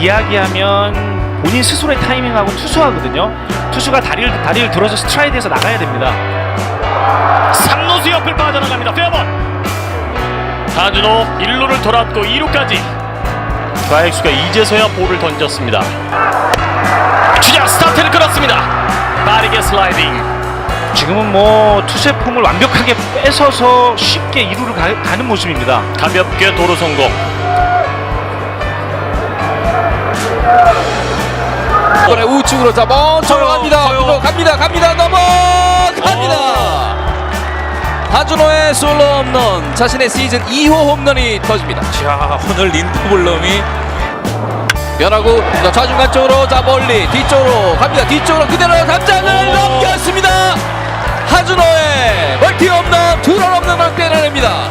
이야기하면 본인 스스로의 타이밍하고 투수하거든요. 투수가 다리를 다리를 들어서 스트라이드에서 나가야 됩니다. 3루수 옆을 빠져나갑니다. 페어번. 하준호 1루를 돌았고 2루까지. 좌익수가 이제서야 볼을 던졌습니다. 주자 스타트를 끊었습니다. 빠르게 슬라이딩. 지금은 뭐 투수의 폼을 완벽하게 뺏어서 쉽게 이루를 가, 가는 모습입니다. 가볍게 도루 성공. 이번에 우측으로 자 먼저 허용, 갑니다. 허용. 앞으로 갑니다. 갑니다. 넘어 갑니다. 하준호의 솔로 홈런 자신의 시즌 2호 홈런이 터집니다. 자 오늘 린드블럼이 변하고 자, 좌중간 쪽으로 자 멀리 뒤쪽으로 갑니다. 뒤쪽으로 그대로 담장을 오. 넘겼습니다. 하준호의 멀티 홈런 두런 홈런을 때려냅니다.